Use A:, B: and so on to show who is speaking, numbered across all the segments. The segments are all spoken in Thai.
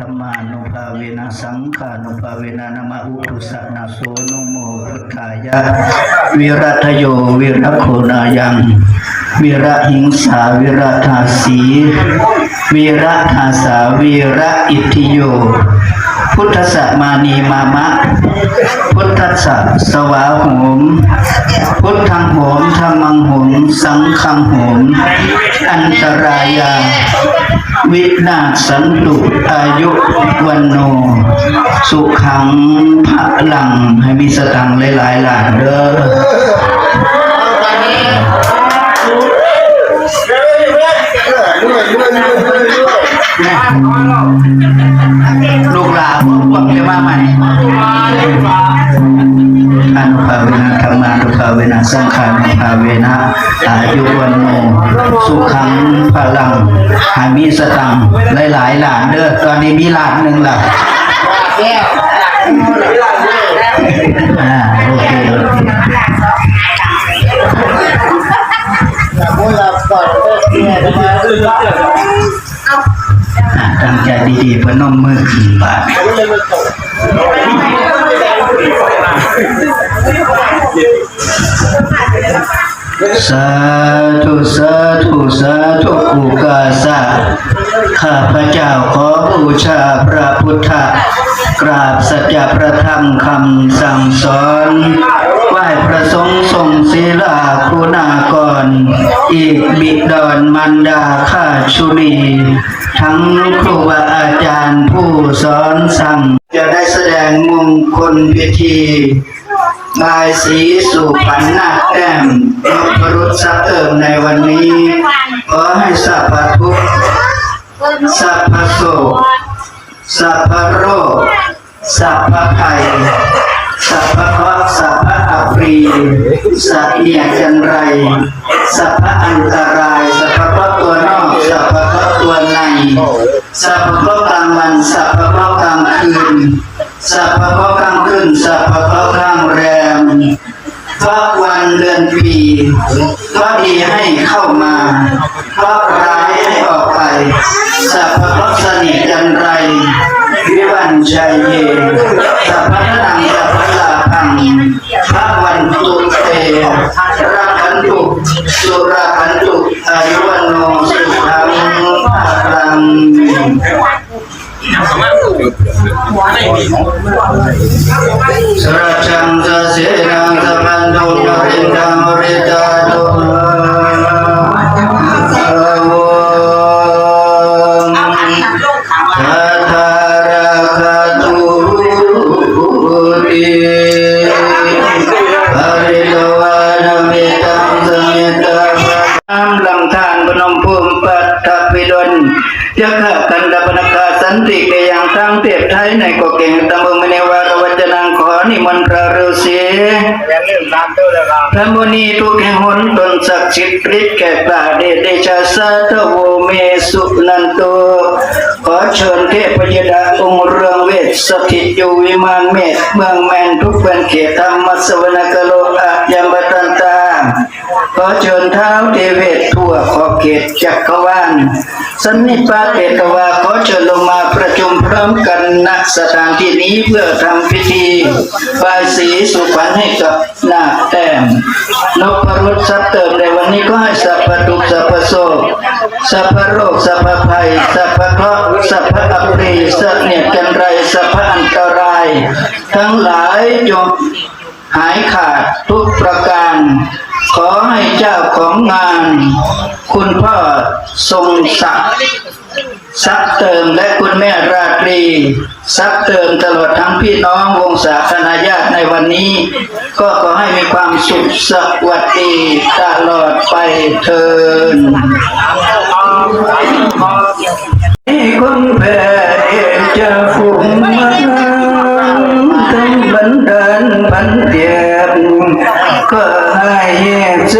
A: ธรรมานุภาเวนะสังฆานุภาเวนะนะมะอุตุสะนะโสนโมพุทธายะวิรัตโยวิรัโคนายัง วิระหิงสาวิระทาสีวิระทาสาวิระอิทธิโย พุทธสมานีมามะ พุทธสสวาหมพุทธังหมธรรมังหมสังฆังหม อันตรายา วินาศสันตุอายุวันโน สุขังพระลังให้มีสตังหลายๆหลานเด้อลูกหลานพวกพวกจะมาใหม่ อนุภาเวนะธรรมานุภาเวนะสังฆานุภาเวนะอายุวันโนสุขังพลังหามีสตังหลายๆหลานเด้อตอนนี้มีหลานหนึ่งหลักอ่าโอเคอ่าตั้งใจดีๆพนมมือขึ้นบาท สาธุสาธุสาธุอุกาสะข้าพเจ้าขอบูชาพระพุทธกราบสัจจะประธรรมคำสั่งสอนไหว้พระสงฆ์ทรงศีลาคุณากร อีกบิดอนมันดาข้าชุลีทั้งครูบาอาจารย์ผู้สอนสั่งจะได้แสดงมงคลพิธี บายสีสู่ผันนาแต้มนพรุษสักเอิมในวันนี้ขอให้สัพพทุกสัพพโศกสัพพโรสัพพะภัยสัพพะสัพพะอัปรีสัพเนียจันไร สัพพะอันตราย สัพพะตัวนอก สัพพะตัวใน สัพพะกลางวัน สัพพะกลางคืน สัพพะข้างขึ้นสัพพะข้าะห์กลางแรมพราะวันเดือนปีพราะดีให้เข้ามาพราะร้ายให้ออกไปสัพพะสนิทจันไรวิวันชัยเย สระจังส ติเกยังทั้งเทียบไทยในกเก่งตำบลมณีวารวัจนังขอนิมนต์พระฤาษี
B: อย่าลืมตามตัวเลยครับ
A: พระมุนีทุกแห่งหนตนศักดิ์สิทธิ์ฤทธิ์แก่กล้าเดชเดชะสัตโวเมสุนันโตขอเชิญเทพยดาองค์เรืองเวทสถิตอยู่วิมานเมฆเมืองแมนทุกเป็นเขตธรรมสวนกโลอายัมบตันตา เชิญเท้าเทเวศทั่วขอบเขตจักรวาลสันนิปาเตตวาขอเชิญลงมาประชุมพร้อมกันณสถานที่นี้เพื่อทำพิธีบายสีสุพรรณให้กับนาแต้มนพรุษทรัพย์เติมในวันนี้ก็ให้สัพพทุกสัพพโศกสัพพโรคสัพพภัยสัพพเคราะห์สัพพอัปรีสัพเนียกันไรสัพพอันตราย ทั้งหลายจงหายขาดทุกประการ ขอให้เจ้าของงาน คุณพ่อทรงศักดิ์ซักเติมและคุณแม่ราตรีซักเติมตลอดทั้งพี่น้องวงศาคณาญาติในวันนี้ ก็ขอให้มีความสุขสวัสดีตลอดไปเทินคนแผ่เอ็นจะฝุ่มมันทั้งบันดาลพันเตีย ก็ให้เส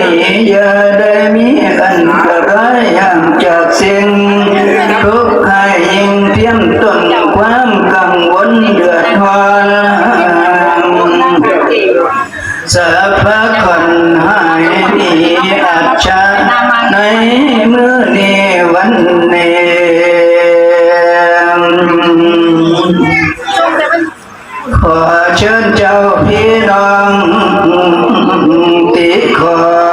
A: นีอย่าได้มีอันตรายห่างจากสิ่งทุกข์ให้ยิ่งเทียมต้นความกังวลเดือดร้อนสัพพ เจ้าพี่น้องติดคอ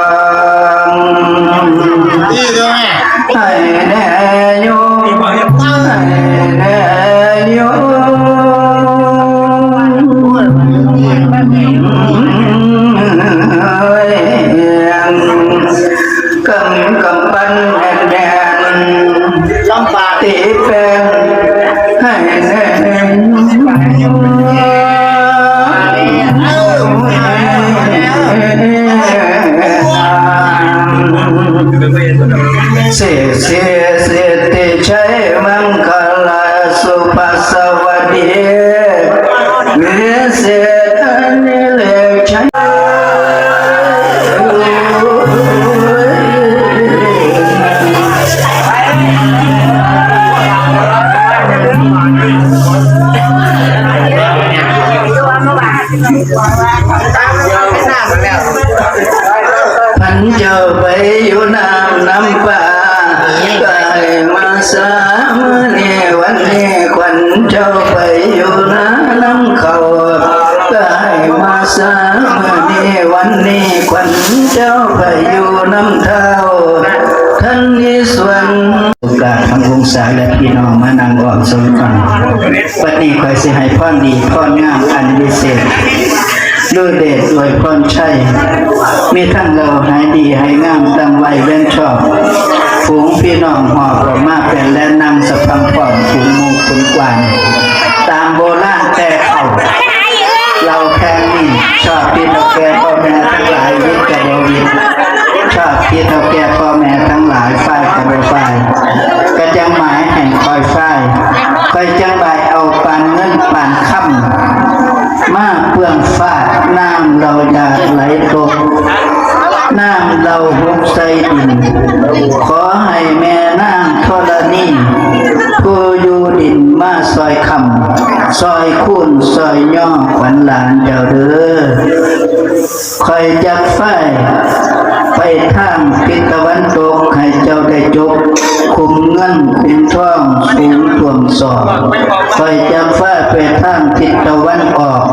A: ชัยพันเจ้าไปอยู่น้ำน้ำป่าไกล มาสามเนวันนี้ควันเจ้าไปอยู่น้ำน้ำเขามาสามเนวันนี้ควันเจ้าไปอยู่น้ำเท้าท่านนี้ส่วนโอกาสทำวงศาและพี่น้องมานั่งออกสมกันวันนี้คอยสิให้พรดีพรงามอันวิเศษด้วยเดชด้วยพรชัยมีทั้งเราหายดีให้งามดังไว้เว้นชอบฝูงพี่น้องหอบกมาเป็นและนำสะพังพร้อมฝูงมูขุนกวานตามโบราณแต่เขาเรา ชอบพี่เท่าแก่พ่อแม่ทั้งหลายวิทย์กับบวิทย์ชอบพี่เท่าแก่พ่อแม่ทั้งหลายฝ่ายกับบฝ่ายก็จะหมายแห่งคอยฝ่ายคอยจังใบเอาปานเงินปานค่ำมาเพื่องฟาดน้ำเราอยากไหลตกน้ำเราหุบใส่ดินขอให้แม่นางธรณี ผู้อยู่ดินมาซอยคำซอยคุ้นซอยย่อขวัญหลานเจ้าเด้อคอยจักไฟไปทางทิศตะวันตกให้เจ้าได้จบคุมเงินคุมทองสูงท่วมสอบคอยจักไฟไปทางทิศตะวันออก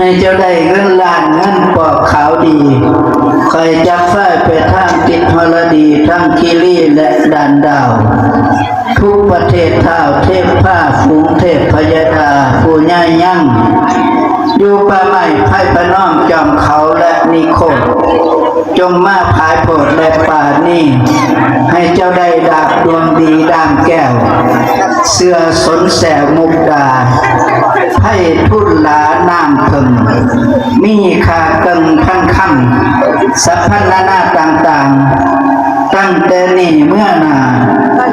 A: ให้เจ้าได้เงินล้านเงินปอกขาวดีคอยจับฝ้ายไปทางทิศฮรดีทั้งคิรีและด่านดาว ทุกประเทศเท่าเทพผ้าฝูงเทพพยาดาผู้ย่ายยั่ง อยู่ป่าไม้ไผ่พะน้อมจอมเขาและนิโคดจงมาพายโปรดและป่านี้ ให้เจ้าได้ดาบดวงดีดามแก้ว เสื้อสนแสมุกดาให้ทุนลาน้ำเพิงมีขาเกิงทั้งคำสัพพันนานาต่างๆ ตั้งแต่นี้เมื่อนา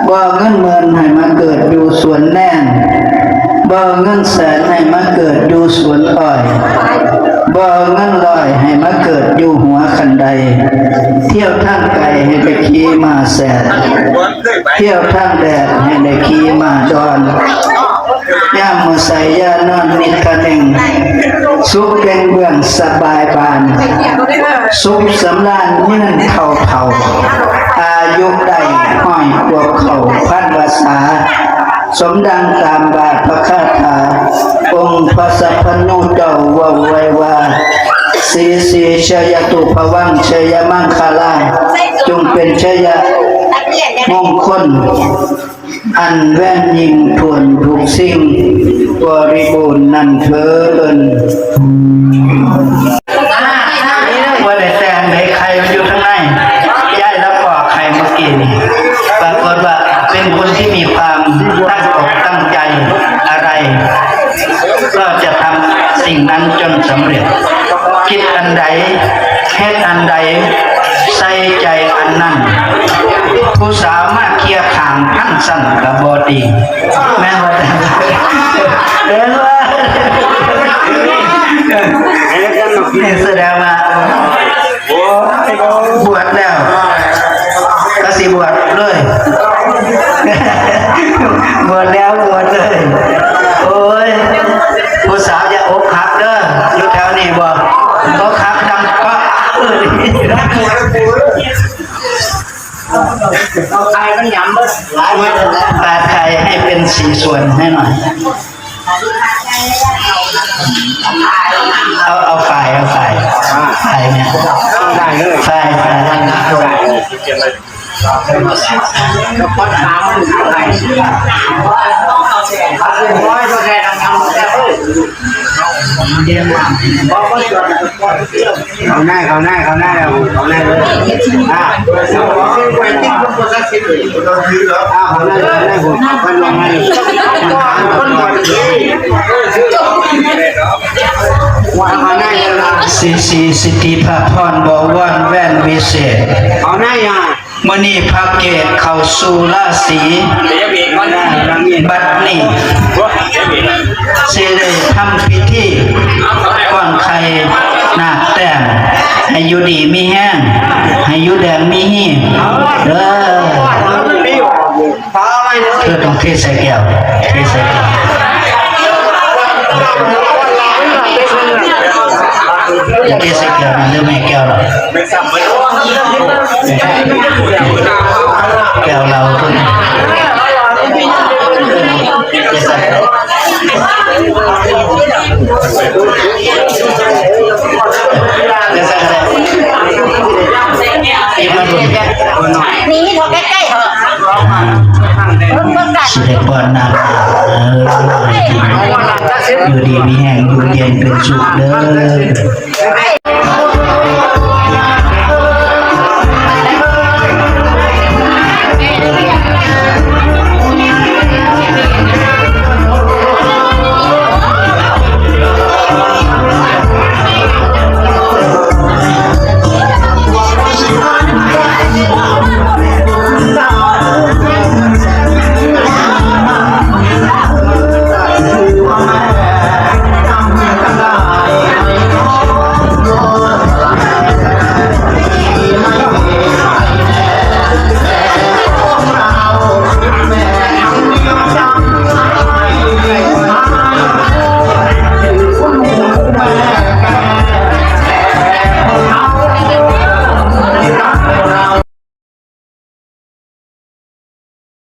A: บ่เงินเมือนให้มาเกิดอยู่สวนแน่น บ่เงินแสนให้มาเกิดอยู่สวนอ้อยบ่เงินลอยให้มาเกิดอยู่หัวคันใด เที่ยวทางไกลให้ไปขี่มาแสดเที่ยวทางแดดให้ได้ขี่มาดอนย่ามมือใส่ย่านอนนิดกระหนึ่งสุขเป็นเบื้องสบายบาน สุขสำราญยืนเท่าเท่าอายุได้ห้อยกวเขาพันวาษา สมดังตามบาทพระคาถา องค์พระสัพพนุเจ้าว่าไว้ว่าสีสีชยตุภวังชยมังคลาจงเป็นชยมงคล อันแว่นยิ่งทวนทุกสิ่งบริบูรณ์นันเถินว่าได้แต่งไหนใครมันอยู่ข้างในย้ายแล้วปอกใครเมื่อกี้นี่ปรากฏว่าเป็นคนที่มีความตั้งอก ก็จะทำสิ่งนั้นจนสำเร็จ คิดอันใดเฮ็ดอันใด ใส่ใจอันนั้น ผู้สามารถเคลียร์ขางทั้งสั้นกับบอดีแม่ว่าแต่เดินว่านี่แสดงว่าบวชแล้วก็สิบวชเลยบวชแล้วบวชเลย ห
B: ลายวันแล้ว
A: ปาดไข่ให้เป็นสีส่วนให้หน่อย เอาเอาฝ่ายเอาฝ่ายฝ่ายเนี่ย
B: ได้เลย
A: ฝ่ายฝ่าย
B: ได้เลยก็พอถามมันอะไรร้อยก็แค่ทำทำแค่
C: เขาหน้าเขาหน้าเขาหน้าเราเขาหน้าเลยอ่าอ่าเขาหน้าเขาหน้าผมคนลงมาว่าเขาหน้ายังไง
A: สีสีสิทธิภาพรบวรแว่นวิเศษ
C: เขาหน้ายัง
A: มณีพระเกตเข้าสู่ราศี
B: บั
A: ดนี้
B: ซีเบรก
A: สิได้ทำพิธีก่อนใครนาคแต้มให้อยู่ดีมีแห้งให้อยู่แดงมีหีเด้อ
C: เขาไม่
A: อต้องเทใส่แก้วเทใส่แก้ว ย่าเทใส่แก้วนเรื่องไม่แก้วหรอก
B: ไม่ซ้ำไม่
A: แก้วเราทุกอย่าใส่อย่าใส่อะไรา
D: นี่เถอะใกล้ๆเถอะเพิ่งเพิ่งกัด
A: สิได้ก่อนนาเอออยู่ดีมี แ